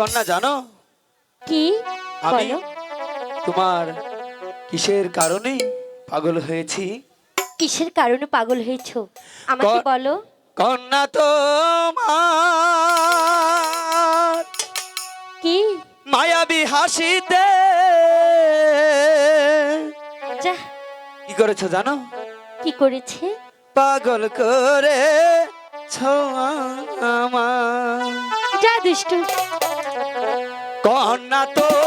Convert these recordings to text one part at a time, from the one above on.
কন্যা জানো? কি? আমি তোমার কিসের কারণে পাগল হয়েছি? কিসের কারণে পাগল হয়েছো? আমাকে বলো। কন্যা তোমার কি? মায়াবী হাসিতে। কি করেছ জানো? কি করেছে? পাগল করে আমার। যা দুষ্টু। কন্যা তোমার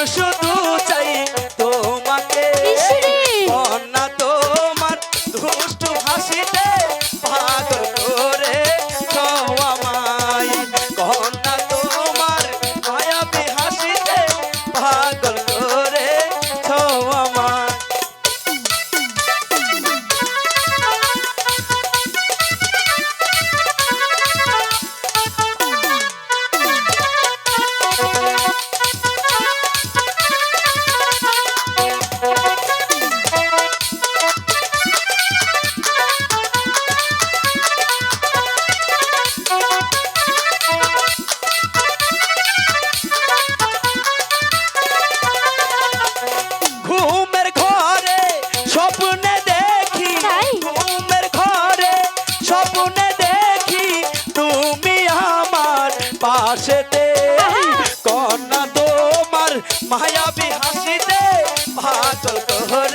Commercial আহা! কন্যা তোমার মায়াবী হাসিতে পাগল করে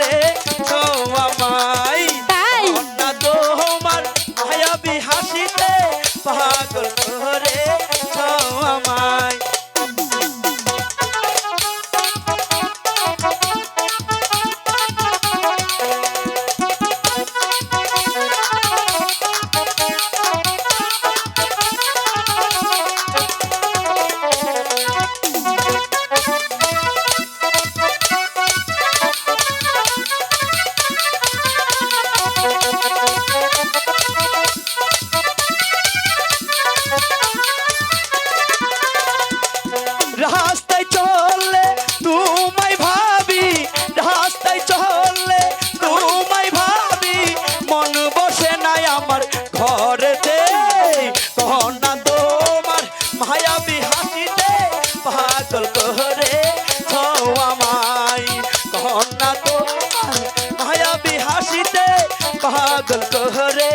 পাগল করে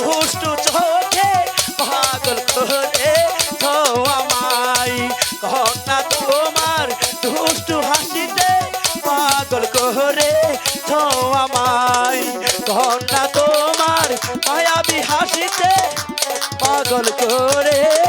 দুষ্টু চোখে পাগল করে আমাই ঘটনা তোমার দুষ্ট হাসিতে পাগল করে আমায়। ঘটনা তোমার মায়াবি হাসিতে পাগল করে।